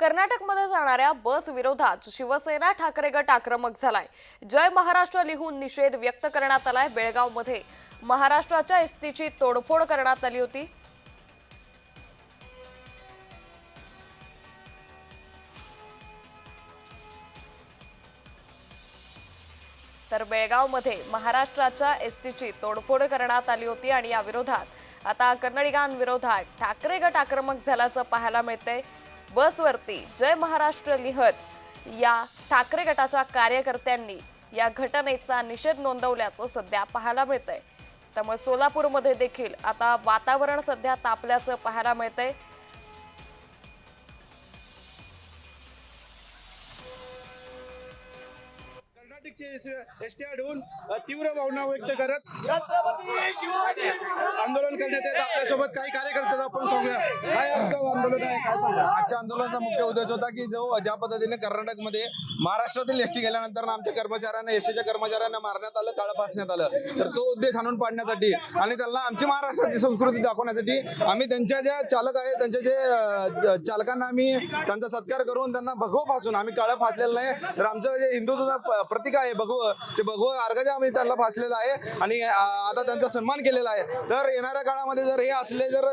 कर्नाटकमध्ये जाणाऱ्या बस विरोधात शिवसेना ठाकरे गट आक्रमक झालाय. जय महाराष्ट्र लिहून निषेध व्यक्त करण्यात आलाय बेळगावमध्ये. महाराष्ट्राच्या एसटीची तोडफोड करण्यात आली होती. तर बेळगावमध्ये महाराष्ट्राच्या एसटीची तोडफोड करण्यात आली होती आणि या विरोधात. आता कन्नडिगांविरोधात ठाकरे गट आक्रमक झाल्याचं पाहायला मिळतंय. बसवरती जय महाराष्ट्र लिहत या ठाकरे गटाच्या कार्यकर्त्यांनी या घटनेचा निषेध नोंदवल्याचं सध्या पाहायला मिळतंय. त्यामुळे सोलापूरमध्ये देखील आता वातावरण सध्या तापल्याचं पाहायला मिळतंय. कर्नाटकचे एस टी तीव्र भावना व्यक्त करत आंदोलन करण्यात येत. आपल्यासोबत काही कार्यकर्ते आपण सांगूया. काय आंदोलन आहे? काय सांगा आजच्या आंदोलनाचा मुख्य उद्देश होता की जो ज्या पद्धतीने कर्नाटकमध्ये महाराष्ट्रातील एसटी गेल्यानंतर आमच्या कर्मचाऱ्यांना एसटीच्या कर्मचाऱ्यांना मारण्यात आलं काळ फासण्यात आलं. तर तो उद्देश आणून पाडण्यासाठी आणि त्यांना आमची महाराष्ट्राची संस्कृती दाखवण्यासाठी आम्ही त्यांच्या ज्या चालक आहेत त्यांच्या जे चालकांना आम्ही त्यांचा सत्कार करून त्यांना भगव फासून आम्ही काळं फासलेलं नाही. तर आमचं जे हिंदुत्वाचं प्रतिकार आहे. भगव ते भगव अर्घाच्या आम्ही त्यांना फासलेलं आहे. आणि आता त्यांचा सन्मान केलेला आहे. तर येणाऱ्या काळामध्ये जर हे असले जर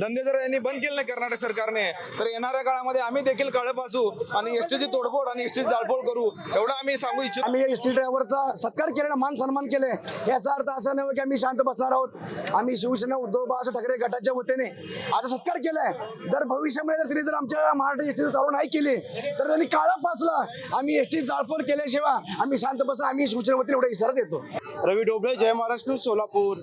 धंदे जर यांनी बंद केले नाही कर्नाटक सरकारने तर येणाऱ्या काळामध्ये आम्ही देखील काळं फासू आणि एसटीची तोडफोड आणि एसटीची जाळफोड करू. एवढं आम्ही सांगू इच्छितो. आम्ही एस टी ड्रायव्हरचा सत्कार केलेला मान सन्मान केले. याचा अर्थ असा नाही की आम्ही शांत बसणार आहोत. आम्ही शिवसेना उद्धव बाळासाहेब ठाकरे गटाच्या वतीने आता सत्कार केलाय. जर भविष्यामध्ये जर तिने जर आमच्या महाराष्ट्र एसटीचं चालू नाही केली तर त्यांनी काळं पाचलं आम्ही एस टी जाळपोळ केल्याशिवाय आम्ही शांत बसणार आम्ही शिवसेना वतीने एवढा इशारा देतो. रवी डोबळे जय महाराष्ट्र सोलापूर.